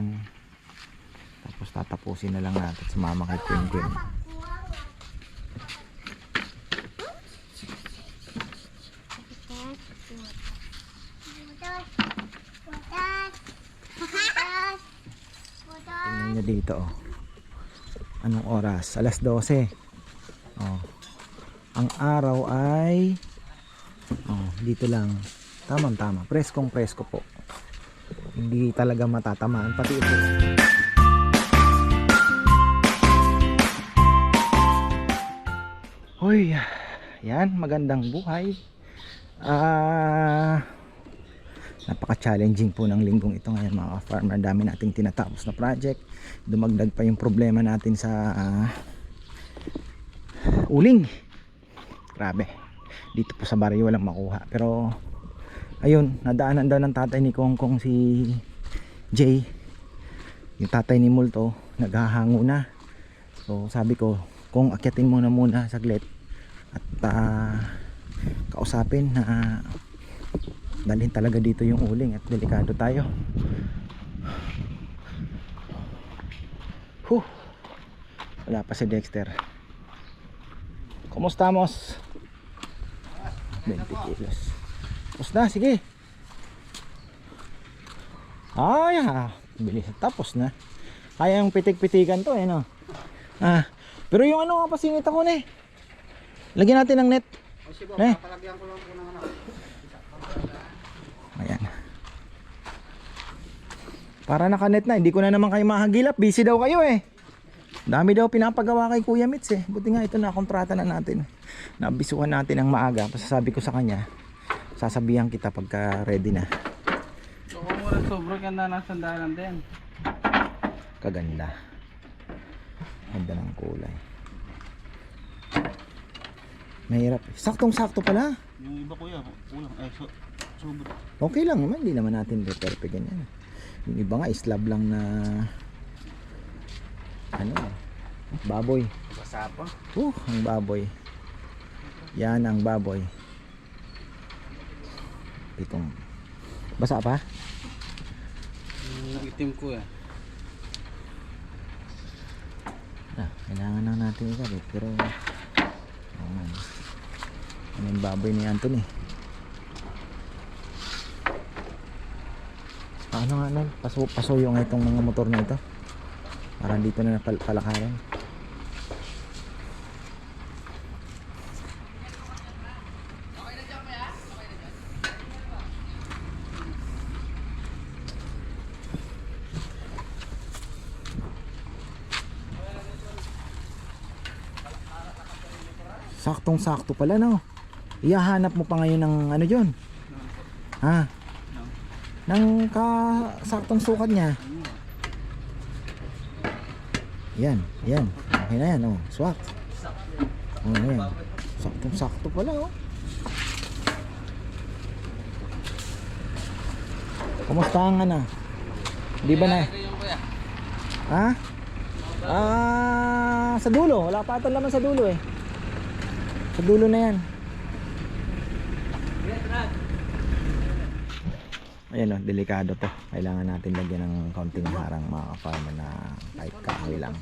yan. Tapos tatapusin na lang natin sumama kay Queen Queen. Tingnan nyo dito oh. Anong oras? Alas 12. Oh. Ang araw ay oh, dito lang. Tamang tama. Preskong presko po. Hindi talaga matatamaan pati ito. Hoy, yan magandang buhay. Ah napaka-challenging po ng linggong ito ngayon mga farmer. Dami nating tinatapos na project. Dumagdag pa yung problema natin sa ah, uling. Grabe. Dito po sa baryo walang makuha. Pero ayun nadaanan daw ng tatay ni Kong Kong si Jay. Yung tatay ni Multo naghahango na. So sabi ko kung akyatin mo na muna saglit. At ah, kausapin na dalhin talaga dito yung uling at delikado tayo. Huh. wala pa si Dexter. Kumusta mos? 20 kilos tapos na sige ay ah bilis tapos na kaya yung pitik-pitikan to eh no ah pero yung ano nga pasingit ako na eh lagyan natin ng net eh Ayan. Para nakanet na, hindi ko na naman kayo mahagilap. Busy daw kayo eh. Dami daw pinapagawa kay Kuya Mitz eh. Buti nga ito na kontrata na natin. Nabisuhan natin ng maaga. Pasasabi ko sa kanya, sasabihan kita pagka ready na. So kung mura sobro ka na ng sandalan din. Kaganda. Ganda ng kulay. Mahirap. Saktong-sakto pala. Yung iba kuya, kulang. Eh, so, sobro. Okay lang naman, hindi naman natin perfect ganyan. Yung iba nga slab lang na ano baboy. Basa pa. Uh, ang baboy. Yan ang baboy. Itong basa pa? Yung itim ko eh. Ah, kailangan na natin ikabit pero oh man. Ano yung baboy ni Anthony? Paano nga nun? Paso, pasuyo nga itong mga motor na ito. Para dito na palakaran. Saktong sakto pala no. Iyahanap mo pa ngayon ng ano yun. Ha? Nang ka saktong sukat niya. Yan, yan. Okay na yan, oh. Swak. Oh, yan. Saktong sakto pala, oh. Kumusta ang ano? Di ba na? Ha? Ah, sa dulo. Wala pa ata laman sa dulo eh. Sa dulo na yan. Ayan o, delikado to. Kailangan natin lagyan ng kaunting harang mga farmer na kahit kahoy lang.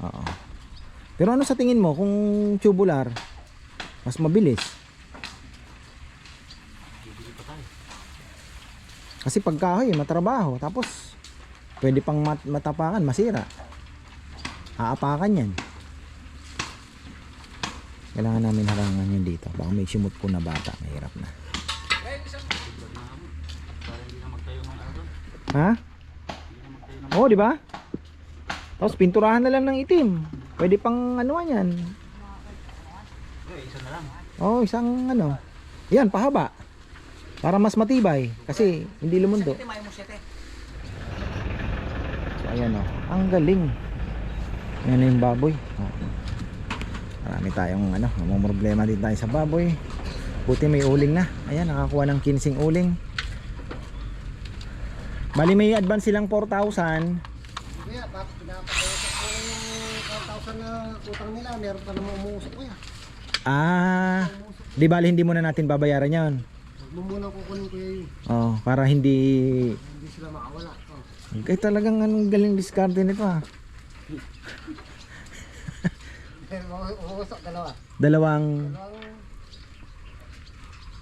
Oo. Pero ano sa tingin mo kung tubular, mas mabilis? Kasi pag kahoy, matrabaho. Tapos, pwede pang mat matapakan, masira. Aapakan yan. Kailangan namin harangan yun dito. Baka may sumut ko na bata. Mahirap na. Ha? Oo, di ba? Tapos pinturahan na lang ng itim. Pwede pang ano yan. Isa na lang. Oo, isang ano. Yan, pahaba. Para mas matibay. Kasi hindi lumundo. So, ayan o. Ang galing. Ayan na yung baboy. Oo. Marami tayong ano, may problema din tayo sa baboy. Buti may uling na. Ayan, nakakuha ng 15 uling. Bali may advance silang 4,000. Kuya, bakit pinapakausap ko yung 1,000 na utang nila? Meron pa naman umuusap kuya. Ah, di bali hindi muna natin babayaran. Huwag mo muna kukunin kuya yun. Oh, para hindi Hindi sila makawala. Oh. Ay talagang anong galing diskarte nito ah. Uusok dalawa. Dalawang Dalawang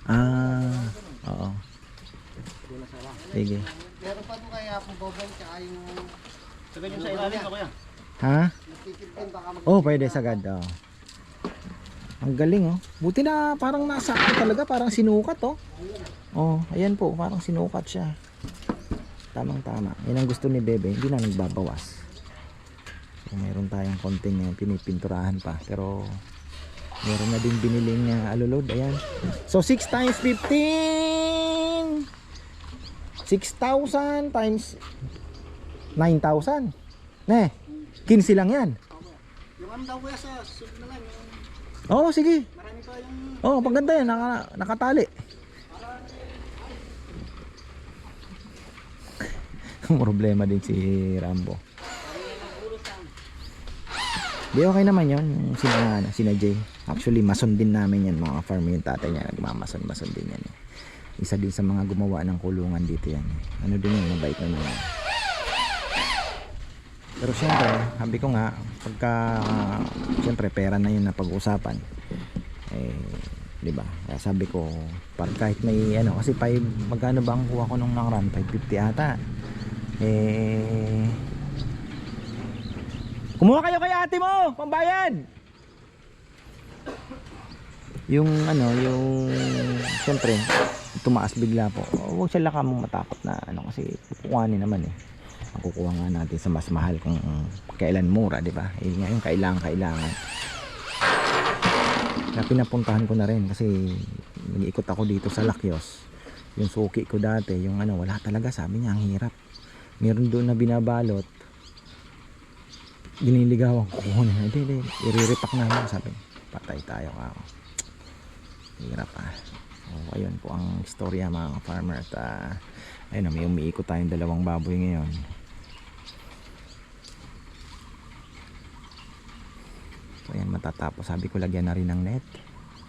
ah oo. Sige. Meron pa doon kaya kung bobong tsaka yung Sa ganyan sa ilalim ako yan. Ha? Oh, pwede sagad oh. Ang galing oh. Buti na parang nasakto talaga, parang sinukat oh. Oh, ayan po, parang sinukat siya. Tamang tama. Yan ang gusto ni Bebe, hindi na nagbabawas. So, meron tayong konting uh, pinipinturahan pa, pero meron na din biniling uh, alulod, ayan. So 6 times 15 6,000 times 9,000. Ne, 15 lang yan. Yung ano daw kuya sa suit na lang. Oo, sige. marami pa yung Oo, paganda yan, naka, nakatali. Problema din si Rambo. Di okay naman yon yung sina, ano, sina Jay. Actually, mason din namin yan mga farm yung tatay niya. Nagmamason-mason din yan. Isa din sa mga gumawa ng kulungan dito yan. Ano din yun, mabait naman. Pero syempre, sabi ko nga, pagka, syempre, pera na yun na pag-uusapan. Eh, di ba? Kaya sabi ko, pag kahit may ano, kasi 5, magkano ba ang kuha ko nung nakaraan? 550 ata. Eh, kumuha kayo kay ate mo, pambayad! Yung ano, yung, syempre, tumaas bigla po. Huwag sila ka mong matakot na ano kasi kukuhanin naman eh ang kukuha nga natin sa mas mahal kung kailan mura, di ba? Eh, ngayon kailangan, kailangan. Kaya pinapuntahan ko na rin kasi nag-iikot ako dito sa Lakyos. Yung suki ko dati, yung ano, wala talaga. Sabi niya, ang hirap. Meron doon na binabalot. Diniligawan ko kukunin. Hindi, hindi. Iriripak namin. Sabi, patay tayo ka ako. Hirap ah. So, ayun po ang istorya mga farmer at ah, ayun na, may umiikot tayong dalawang baboy ngayon. So ayan matatapos. Sabi ko lagyan na rin ng net.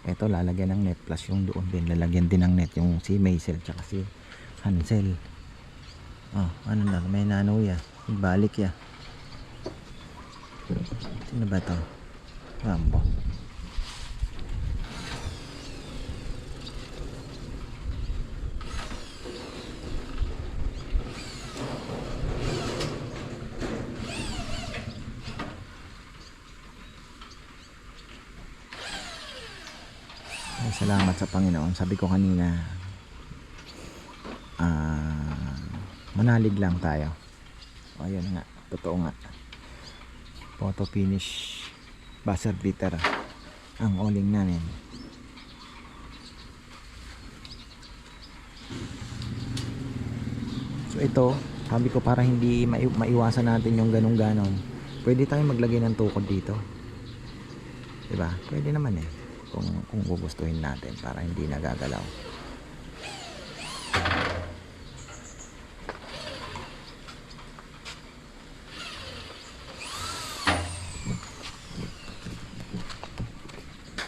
Ito lalagyan ng net plus yung doon din lalagyan din ng net yung si Maisel tsaka si Hansel. Oh, ano na may nano ya. Balik ya. Sino ba to? Rambo. Ay, salamat sa Panginoon. Sabi ko kanina, ah, manalig lang tayo. O, ayun nga. Totoo nga. Photo finish buzzer beater ang oling namin. So ito, sabi ko para hindi mai- maiwasan natin yung ganong-ganon. Pwede tayo maglagay ng tukod dito. 'Di ba? Pwede naman eh kung kung gugustuhin natin para hindi nagagalaw.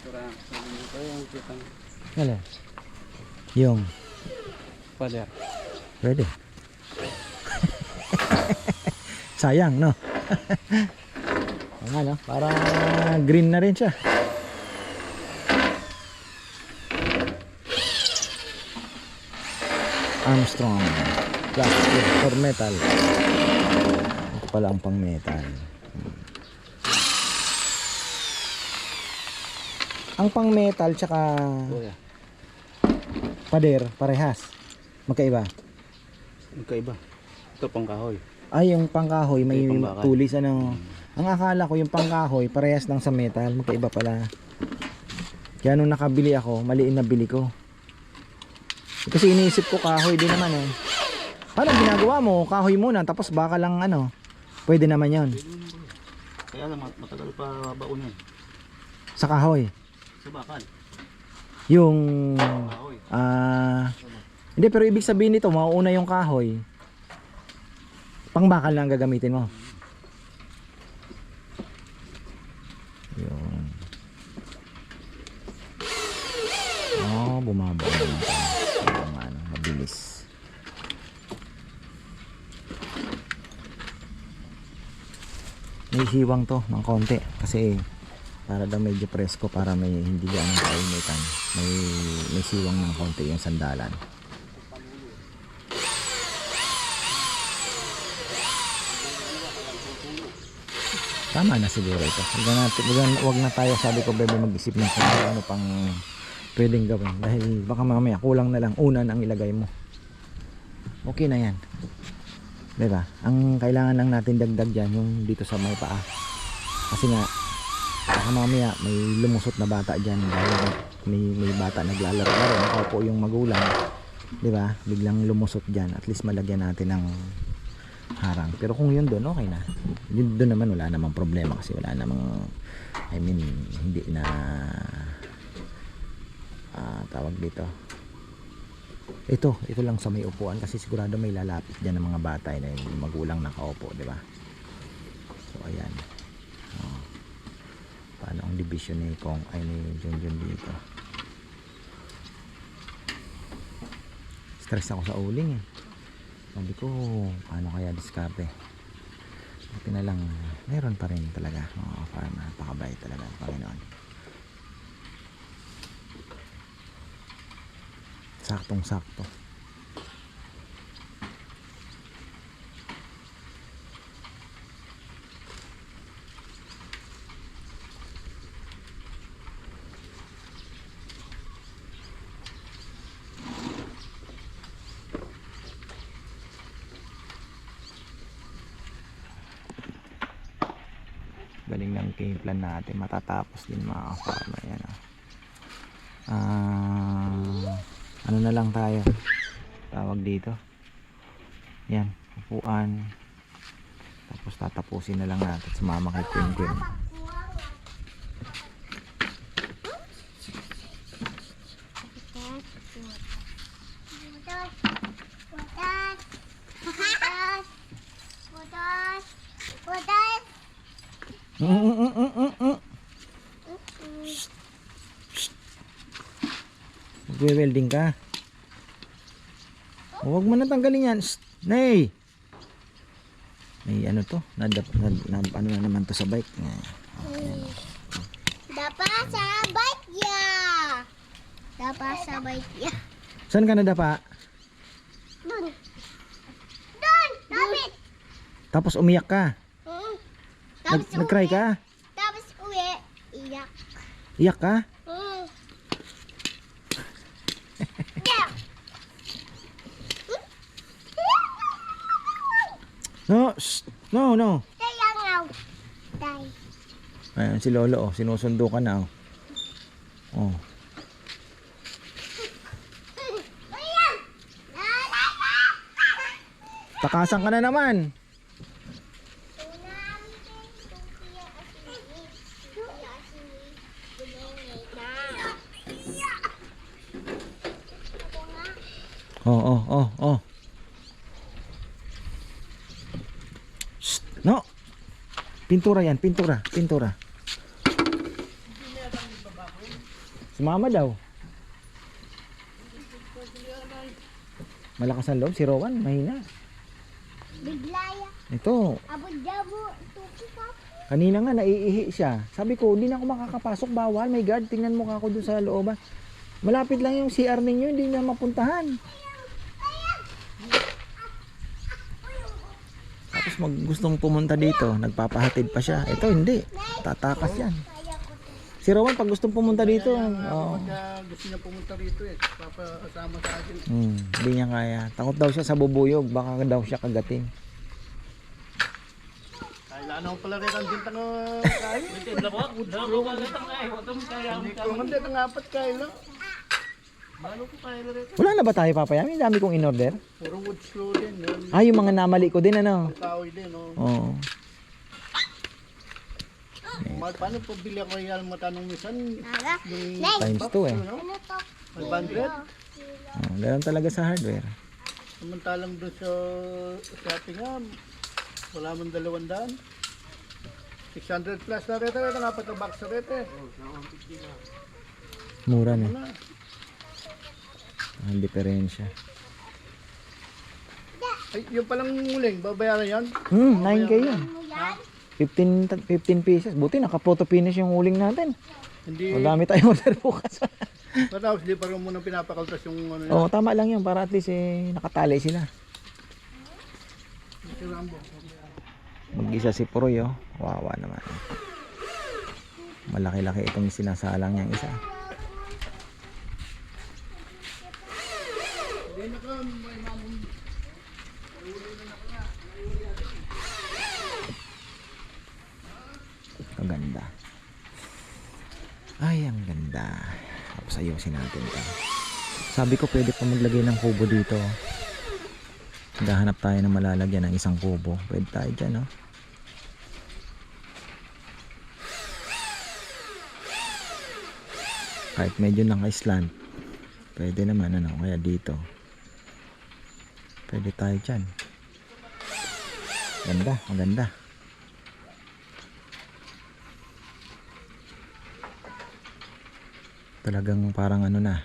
Para sabi mo ko yung pader. pwede. Sayang, no? Ano, para green na rin siya. Armstrong plastic or metal. Ito pala ang pang metal. Ang pang metal tsaka Kuya. pader parehas. Magkaiba. Magkaiba. Ito pang kahoy. Ay, yung pangkahoy may Ito yung pangkakal. tulis ano. Ang akala ko yung pangkahoy parehas lang sa metal, magkaiba pala. Kaya nung nakabili ako, maliin na bili ko. Kasi iniisip ko kahoy din naman eh. Paano ginagawa mo? Kahoy muna tapos baka lang ano. Pwede naman 'yon. Kaya lang mat- matagal pa baon yan. Sa kahoy. Sa bakal. Yung ah hindi pero ibig sabihin nito, mauuna yung kahoy. Pangbakal lang gagamitin mo. Yun. Oh, bumaba. Ang ano, mabilis. may siwang to ng konti kasi para daw medyo presko para may hindi ganong kainitan. May may siwang ng konti yung sandalan. Tama na siguro ito. Wag na, wag, na- wag na tayo sabi ko bebe mag-isip ng kung ano pang pwedeng gawin. Dahil baka mamaya kulang na lang unan ang ilagay mo. Okay na yan. Diba? Ang kailangan lang natin dagdag dyan yung dito sa may paa. Kasi nga baka mamaya may lumusot na bata dyan. May, may bata naglalaro. Na rin nakaupo yung magulang. Di ba? Biglang lumusot dyan. At least malagyan natin ng harang. Pero kung yun doon okay na. Yun doon naman wala namang problema. Kasi wala namang I mean hindi na ah, tawag dito. Ito ito lang sa may upuan. Kasi sigurado may lalapit dyan ng mga bata na yung magulang nakaupo di ba? So ayan. Paano ang division ni Kong ay ni Junjun dito. Stress ako sa uling eh. Sabi ko paano kaya diskarte? Buti na lang meron pa rin talaga. Mga farm napakabait talaga ng Panginoon. Saktong sakto galing ng game plan natin. Matatapos din mga farmer yan ah. Ah, ano na lang tayo? Tawag dito. Yan upuan. Tapos tatapusin na lang natin. Sumama kay Queen Queen Magwe-welding ka. Huwag mo na tanggalin yan. Shh! Nay! May ano to? Nadap, nad, nad, ano na naman to sa bike. Eh, Dapat sa bike ya. Dapat sa bike ya. Saan ka nadapa? Dun. Dun. Dapat. Tapos umiyak ka. Hmm. Nag, Tapos nag-cry ka? Tapos uwi. Iyak. Iyak ka? Hmm. Yeah. No, shh! No, no. Kaya nga. Tay. Ayan si Lolo, oh. sinusundo ka na. Oh. oh. Takasan ka na naman. Oh, oh, oh, oh. Shh! No. Pintura yan, pintura, pintura. Sumama daw. Malakas ang loob si Rowan, mahina. Biglaya. Ito, ka. kanina nga naiihi siya. Sabi ko, hindi na ako makakapasok, bawal. My God, tingnan mo ka ako dun sa looban. Malapit lang yung CR ninyo, hindi na mapuntahan. Tapos mag gustong pumunta dito, nagpapahatid pa siya. Ito hindi, tatakas yan. Si Rowan, pag gustong pumunta dito, oh, gusto niya pumunta rito eh. Papasama sa akin. hmm, hindi niya kaya. Takot daw siya sa bubuyog, baka daw siya kagatin. Kailan ako pala rin ang bintang uh, kain. Hindi ko naman din ang apat kain lang. Balo ko kain rin. Wala na ba tayo papaya? May dami kong in-order. Puro wood slow din. Yun. Ah, yung mga namali ko din, ano? Kahoy din. Oh. Oo. Mahal paano po bili ako yung matanong misan? Yung. Times 2 eh. ano? Ano to? 500? Oh, ganun talaga sa hardware. Samantalang doon sa shopping nga, wala man dalawang daan. 600 plus na rete, ito nga pa ito box na rete. Mura na. Ano? Ang diferensya. Ay, yung palang muling, babayaran yan? Hmm, 9k yun. Ano yan? 15, ta- 15 pieces. Buti naka-photo finish yung uling natin. Hindi, Madami tayong order bukas. matapos hindi pa rin muna pinapakaltas yung ano Oo, tama lang yun para at least eh, nakatali sila. Si Rambo. Mag-isa si Puroy oh. Wawa naman. Malaki-laki itong sinasalang niyang isa. Kaganda. Ay, ang ganda. Tapos ayusin natin ito. Sabi ko pwede pa maglagay ng kubo dito. Naghahanap tayo ng malalagyan ng isang kubo. Pwede tayo dyan, no? Kahit medyo naka-slant. Pwede naman, ano? Kaya dito. Pwede tayo dyan. Ganda, maganda. Talagang parang ano na,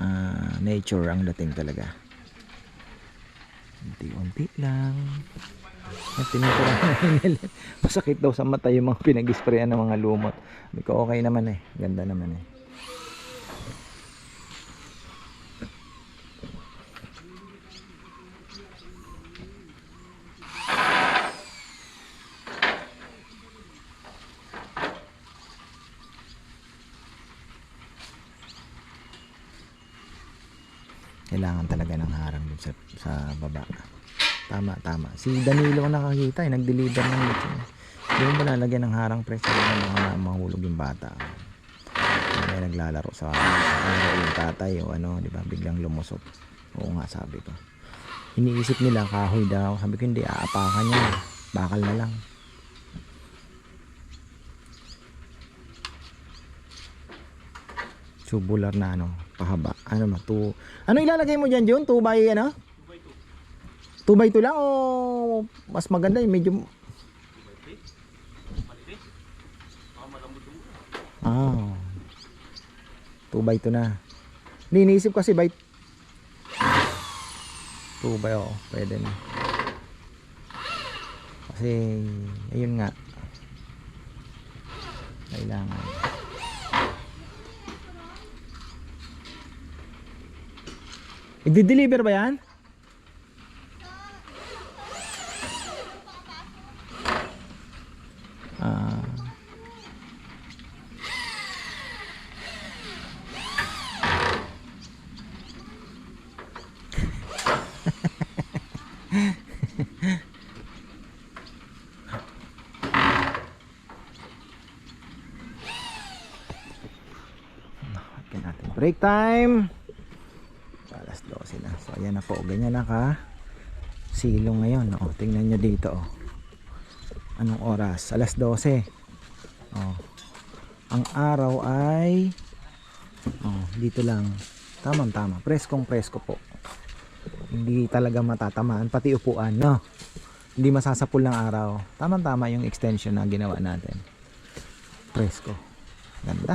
ah, nature ang dating talaga. Unti-unti lang. At tinuturo Masakit daw sa mata yung mga pinag-sprayan ng mga lumot. Sabi ko, okay naman eh. Ganda naman eh. Kailangan talaga ng harang dun sa, sa baba. Tama, tama. Si Danilo ang nakakita eh, nag-deliver ng lechon. Hindi mo lalagyan ng harang presyo ng mga mahulog yung bata. May naglalaro sa ano, yung tatay o ano, di ba? Biglang lumusot. Oo nga, sabi ko. Iniisip nila kahoy daw. Sabi ko hindi, aapakan niya. Bakal na lang. Tubular na ano, pahaba. Ano ma, two, ano ilalagay mo dyan, Jun? 2 by ano? 2 by 2 lang o mas maganda yung medyo Ah. 2 by 2 na. Hindi, iniisip kasi by 2 by oh, pwede na. Kasi ayun nga. Kailangan. I-deliver ba yan? Ah. Okay natin. Break time. Alas 12 na. So ayan na po. Ganyan na ka. Silong ngayon. O, tingnan nyo dito. Oh. Anong oras? Alas 12. Oh. Ang araw ay oh, dito lang. Tamang tama. Preskong presko po. Hindi talaga matatamaan pati upuan, no? Hindi masasapul ng araw. Tamang tama yung extension na ginawa natin. Presko. Ganda.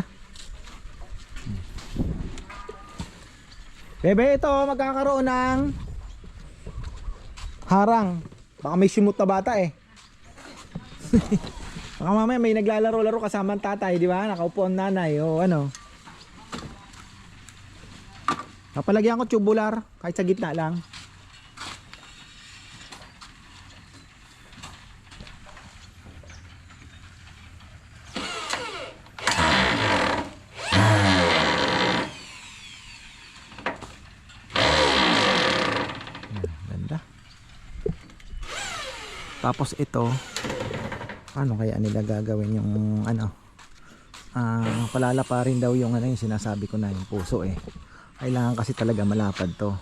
Hmm. Bebe, ito magkakaroon ng harang. Baka may simut na bata eh. Baka mamaya may naglalaro-laro kasama ang tatay, di ba? Nakaupo ang nanay o ano. Napalagyan ko tubular kahit sa gitna lang. Ganda. Tapos ito, paano kaya nila gagawin yung ano? Ah, palala pa rin daw yung ano yung sinasabi ko na yung puso eh. Kailangan kasi talaga malapad to.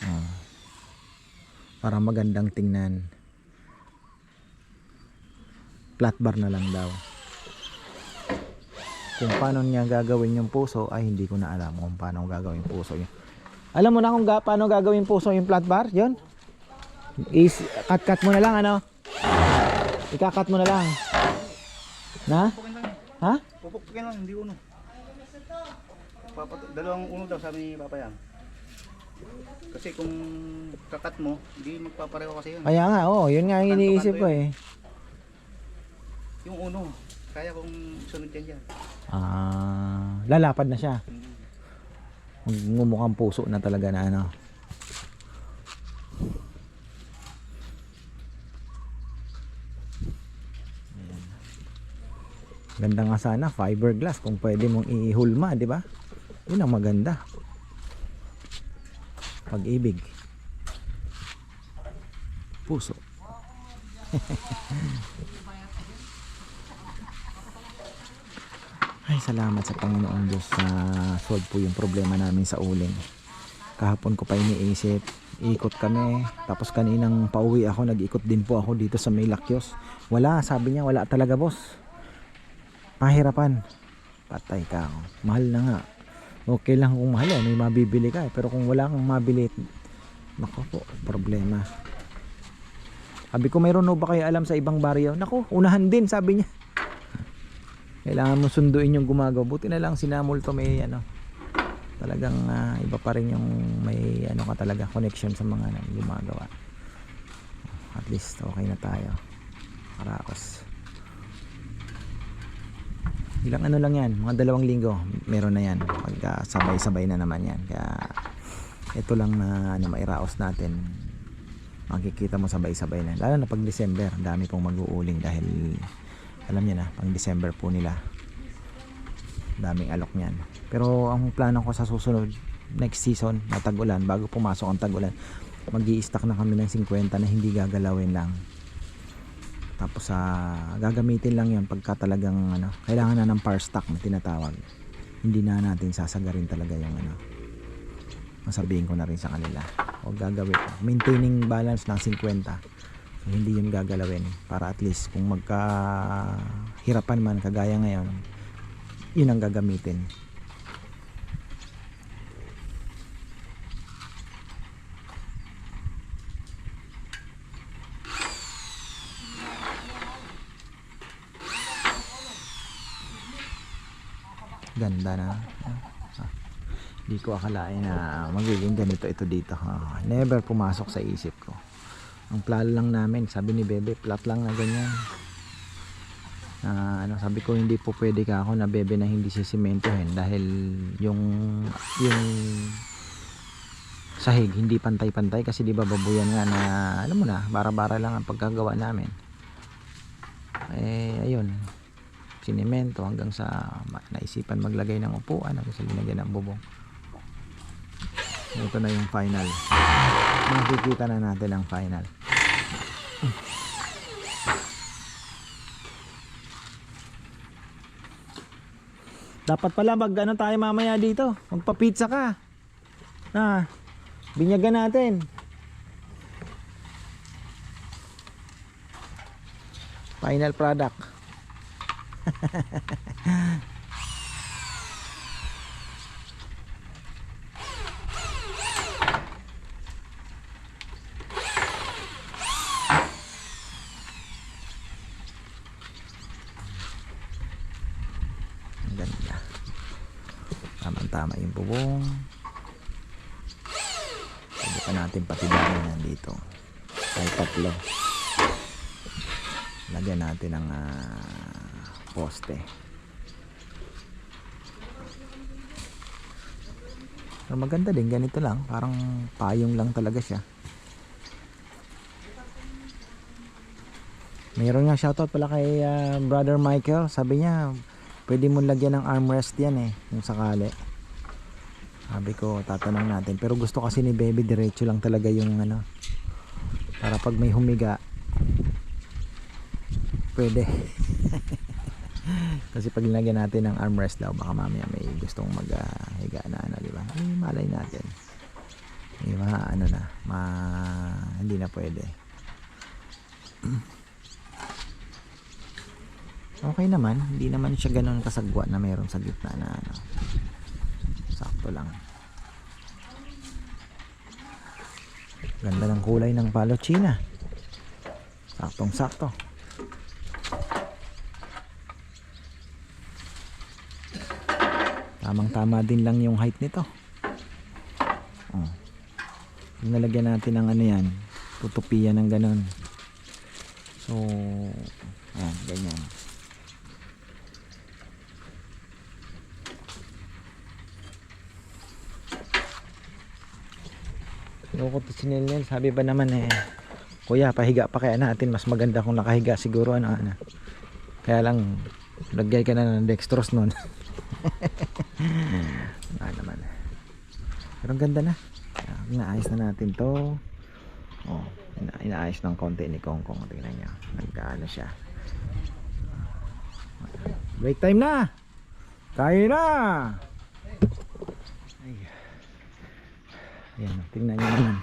Ah. para magandang tingnan. Flat bar na lang daw. Kung paano niya gagawin yung puso ay hindi ko na alam kung paano gagawin puso yun. Alam mo na kung ga, paano gagawin puso yung flat bar? Yun. Is cut cut mo na lang ano? Ika-cut mo na lang. Na? Ha? Pupukpukin lang, hindi uno. Papat dalawang uno daw sabi ni Papa yan. Kasi kung kakat mo, hindi magpapareho kasi yun. Kaya nga, oo, yun nga yung iniisip ko eh. Yung uno, kaya kung sunod yan yan. Ah, lalapad na siya. Magmumukhang puso na talaga na ano. Ganda nga sana fiberglass kung pwede mong ihulma, di ba? Yun ang maganda. Pag-ibig. Puso. Ay, salamat sa Panginoon Diyos na solve po yung problema namin sa uling. Kahapon ko pa iniisip, ikot kami. Tapos kaninang pauwi ako, nag-ikot din po ako dito sa may Lakyos. Wala, sabi niya, wala talaga boss. Pahirapan. Patay ka ako. Mahal na nga. Okay lang kung mahal yan, may mabibili ka. eh. Pero kung wala kang mabili, nako po, problema. Sabi ko, mayroon no ba kayo alam sa ibang baryo? Nako, unahan din, sabi niya kailangan mo sunduin yung gumagawa buti na lang sinamol to may ano talagang ah, iba pa rin yung may ano ka talaga connection sa mga gumagawa at least okay na tayo karakos ilang ano lang yan mga dalawang linggo meron na yan. Pagka sabay sabay na naman yan. Kaya ito lang na ano, mairaos natin. Makikita mo sabay sabay na. Lalo na pag December dami pong mag-uuling dahil alam niya na pang December po nila. Daming alok niyan. Pero ang plano ko sa susunod next season na tag-ulan bago pumasok ang tag-ulan mag stock na kami ng 50 na hindi gagalawin lang tapos sa gagamitin lang yan pagka talagang ano, kailangan na ng par stock na tinatawag. Hindi na natin sasagarin talaga yung ano masabihin ko na rin sa kanila. O gagawin. Maintaining balance ng 50 So, hindi yun gagalawin para at least kung magka hirapan man kagaya ngayon yun ang gagamitin ganda na. Ah, di ko akalain na magiging ganito ito dito Ah, never pumasok sa isip ko. Ang plano lang namin sabi ni Bebe flat lang na ganyan. Na ano sabi ko hindi po pwede ka ako na bebe na hindi sisimentohin dahil yung yung sahig hindi pantay-pantay kasi di ba babuyan nga na alam mo na bara-bara lang ang pagkagawa namin. Eh ayun sinemento hanggang sa naisipan maglagay ng upuan hanggang sa linagyan ng bubong. Ito na yung final. Makikita na natin ang final. Dapat pala mag ano tayo mamaya dito? Magpa pizza ka. Ah binyagan natin. Final product ganda. Tamang tama yung bubong. Pa natin patibayan yan dito. Kahit tatlo. Lagyan natin ng ah, poste. Pero maganda din, ganito lang. Parang payong lang talaga siya. Mayroon nga shoutout pala kay ah, Brother Michael. Sabi niya, pwede mo lagyan ng armrest yan eh, kung sakali. Sabi ko, tatanong natin. Pero gusto kasi ni Bebe, diretso lang talaga yung ano. Para pag may humiga, pwede. kasi pag nilagyan natin ng armrest daw, baka mamaya may gustong maghiga na ano, di ba? Ay, malay natin. May mga ano na, ma, hindi na pwede. Okay naman, hindi naman siya ganun kasagwa na meron sa gitna na ano. Sakto lang. Ganda ng kulay ng palo china. Saktong sakto. Tamang tama din lang yung height nito. Oh. nalagyan natin ng ano yan tutupian ng ganon so ayan ganyan. Loko to si Nel sabi ba naman eh Kuya pahiga pa kaya natin. Mas maganda kung nakahiga siguro ano ano. Kaya lang lagay ka na ng dextrose nun Wala naman. Pero ang ganda na. Inaayos na natin to. Oh, ina inaayos ng konti ni Kong Kong. Tingnan nyo Nagkaano siya. Break time na! Kaya na! Ay. Ayan, tingnan nyo naman.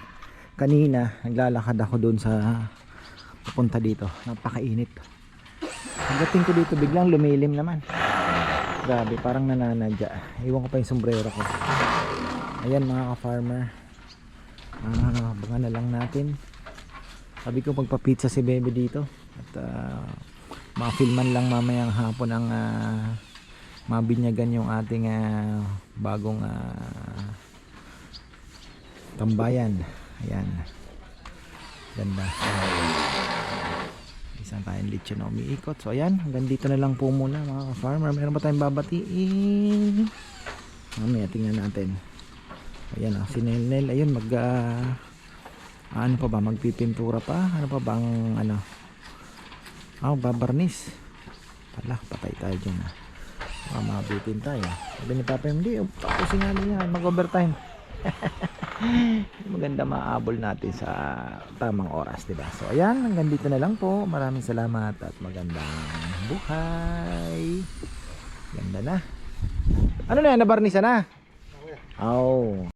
Kanina Naglalakad ako doon sa Papunta dito. Napakainit. Pagdating ko dito biglang lumilim naman Grabe parang nananadya. Iwan ko pa yung sombrero ko. Ayan mga ka-farmer. Ah, Abangan na lang natin. Sabi ko magpa-pizza si Bebe dito. At ah, Makafilman lang mamayang hapon ang ah, Mabinyagan yung ating ah, Bagong ah, Tambayan. Ayan. Ganda Isang tayong lechon na umiikot So ayan, hanggang dito na lang po muna mga ka-farmer Meron pa tayong babatiin Mamaya tingnan natin Ayan ah, si Nelnel, ayun mag ah, ano pa ba, magpipintura pa? Ano pa bang ano? Ah, babarnis. Pala, patay tayo dyan ah. Baka mabitin tayo. Sabi ni Papa, hindi, oh, tapusin nga niya, mag-overtime. Maganda maabol natin sa tamang oras, di ba? So, ayan, hanggang dito na lang po. Maraming salamat at magandang buhay. Ganda na. Ano na yan, nabarnisa na? Oh.